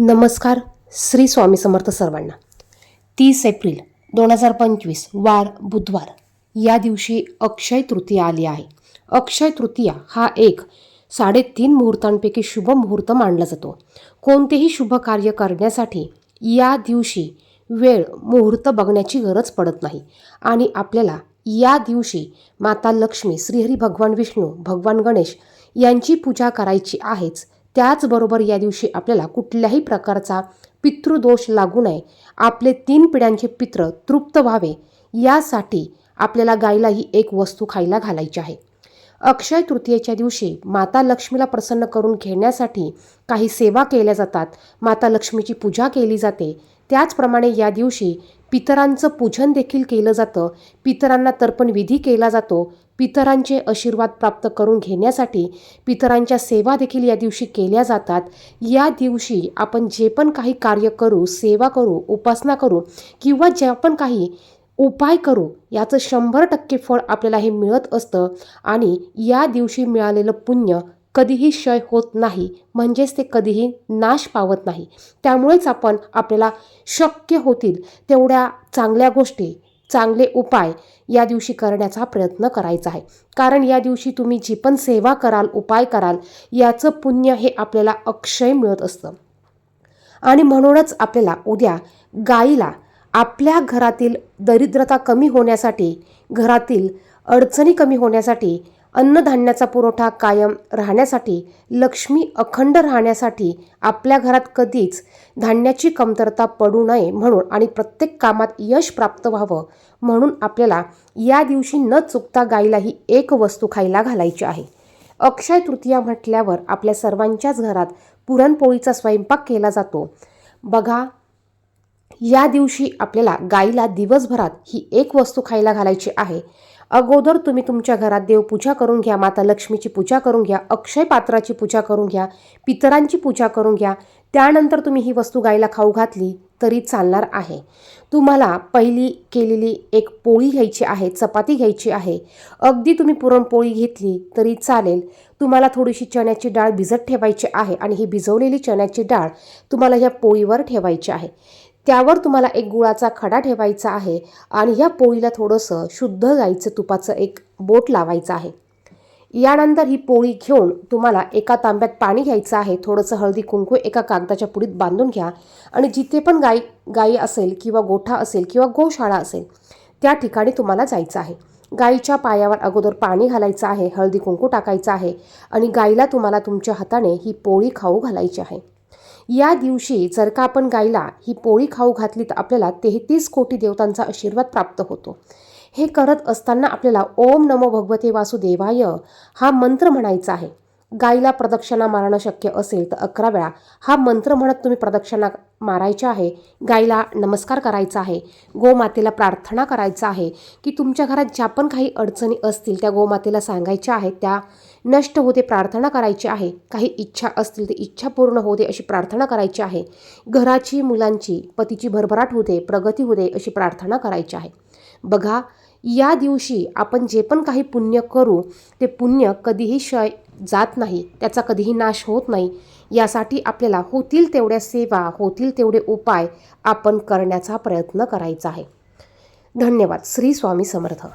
नमस्कार श्री स्वामी समर्थ सर्वांना. तीस एप्रिल दोन हजार पंचवीस वार बुधवार. या दिवशी अक्षय तृतीया आली आहे. अक्षय तृतीया हा एक साडेतीन मुहूर्तांपैकी शुभ मुहूर्त मानला जातो. कोणतेही शुभ कार्य करण्यासाठी या दिवशी वेळ मुहूर्त बघण्याची गरज पडत नाही. आणि आपल्याला या दिवशी माता लक्ष्मी श्रीहरी भगवान विष्णू भगवान गणेश यांची पूजा करायची आहेच. त्याचबरोबर या दिवशी आपल्याला कुठल्याही प्रकारचा पितृदोष लागू नये आपले तीन पिढ्यांचे पित्र तृप्त व्हावे यासाठी आपल्याला गायला ही एक वस्तू खायला घालायची आहे. अक्षय तृतीयेच्या दिवशी माता लक्ष्मीला प्रसन्न करून घेण्यासाठी काही सेवा केल्या जातात. माता लक्ष्मीची पूजा केली जाते. त्याचप्रमाणे या दिवशी पितरांचं पूजन देखील केलं जातं. पितरांना तर्पण विधी केला जातो. पितरांचे आशीर्वाद प्राप्त करून घेण्यासाठी पितरांच्या सेवा देखील या दिवशी केल्या जातात. या दिवशी आपण जे पण काही कार्य करू सेवा करू उपासना करू किंवा जे पण काही उपाय करू याचं शंभर टक्के फळ आपल्याला हे मिळत असतं आणि या दिवशी मिळालेलं पुण्य कधीही क्षय होत नाही. म्हणजेच ते कधीही नाश पावत नाही. त्यामुळेच आपण आपल्याला शक्य होतील तेवढ्या चांगल्या गोष्टी चांगले उपाय या दिवशी करण्याचा प्रयत्न करायचा आहे. कारण या दिवशी तुम्ही जी पण सेवा कराल उपाय कराल याचं पुण्य हे आपल्याला अक्षय मिळत असतं. आणि म्हणूनच आपल्याला उद्या गाईला आपल्या घरातील दरिद्रता कमी होण्यासाठी घरातील अडचणी कमी होण्यासाठी अन्नधान्याचा पुरवठा कायम राहण्यासाठी लक्ष्मी अखंड राहण्यासाठी आपल्या घरात कधीच धान्याची कमतरता पडू नये म्हणून आणि प्रत्येक कामात यश प्राप्त व्हावं म्हणून आपल्याला या दिवशी न चुकता गाईला ही एक वस्तू खायला घालायची आहे. अक्षय तृतीया म्हटल्यावर आपल्या सर्वांच्याच घरात पुरणपोळीचा स्वयंपाक केला जातो. बघा या दिवशी आपल्याला गाईला दिवसभरात ही एक वस्तू खायला घालायची आहे. अगोदर तुम्ही तुमच्या घरात देवपूजा करून घ्या माता लक्ष्मीची पूजा करून घ्या अक्षय पात्राची पूजा करून घ्या पितरांची पूजा करून घ्या त्यानंतर तुम्ही ही वस्तू गाईला खाऊ घातली तरी चालणार आहे. तुम्हाला पहिली केलेली एक पोळी घ्यायची आहे चपाती घ्यायची आहे. अगदी तुम्ही पुरणपोळी घेतली तरी चालेल. तुम्हाला थोडीशी चण्याची डाळ भिजत ठेवायची आहे आणि ही भिजवलेली चण्याची डाळ तुम्हाला या पोळीवर ठेवायची आहे. त्यावर तुम्हाला एक गुळाचा खडा ठेवायचा आहे आणि ह्या पोळीला थोडंसं शुद्ध गाईचं तुपाचं एक बोट लावायचं आहे. यानंतर ही पोळी घेऊन तुम्हाला एका तांब्यात पाणी घ्यायचं आहे. थोडंसं हळदी कुंकू एका कागदाच्या पुडीत बांधून घ्या आणि जिथे पण गाई गाई असेल किंवा गोठा असेल किंवा गोशाळा असेल त्या ठिकाणी तुम्हाला जायचं आहे. गाईच्या पायावर अगोदर पाणी घालायचं आहे हळदी कुंकू टाकायचं आहे आणि गाईला तुम्हाला तुमच्या हाताने ही पोळी खाऊ घालायची आहे. या दिवशी जर का आपण गायला ही पोळी खाऊ घातली तर आपल्याला तेहतीस कोटी देवतांचा आशीर्वाद प्राप्त होतो. हे करत असताना आपल्याला ओम नमो भगवते वासुदेवाय हा मंत्र म्हणायचा आहे. गाईला प्रदक्षिणा मारणं शक्य असेल तर अकरा वेळा. हा मंत्र म्हणत तुम्ही प्रदक्षिणा मारायच्या आहे गाईला नमस्कार करायचा आहे गोमातेला प्रार्थना करायचा आहे की तुमच्या घरात ज्या पण काही अडचणी असतील त्या गोमातेला सांगायच्या आहेत त्या नष्ट होते प्रार्थना करायची आहे काही इच्छा असतील ते इच्छा पूर्ण होते अशी प्रार्थना करायची आहे घराची मुलांची पतीची भरभराट होते प्रगती होते अशी प्रार्थना करायची आहे. बघा या दिवशी आपण जे पण काही पुण्य करू ते पुण्य कधीही क्षय जात नाही त्याचा कधीही नाश होत नाही. यासाठी आपल्याला होतील तेवढ्या सेवा होतील तेवढे उपाय आपण करण्याचा प्रयत्न करायचा आहे. धन्यवाद. श्री स्वामी समर्थ.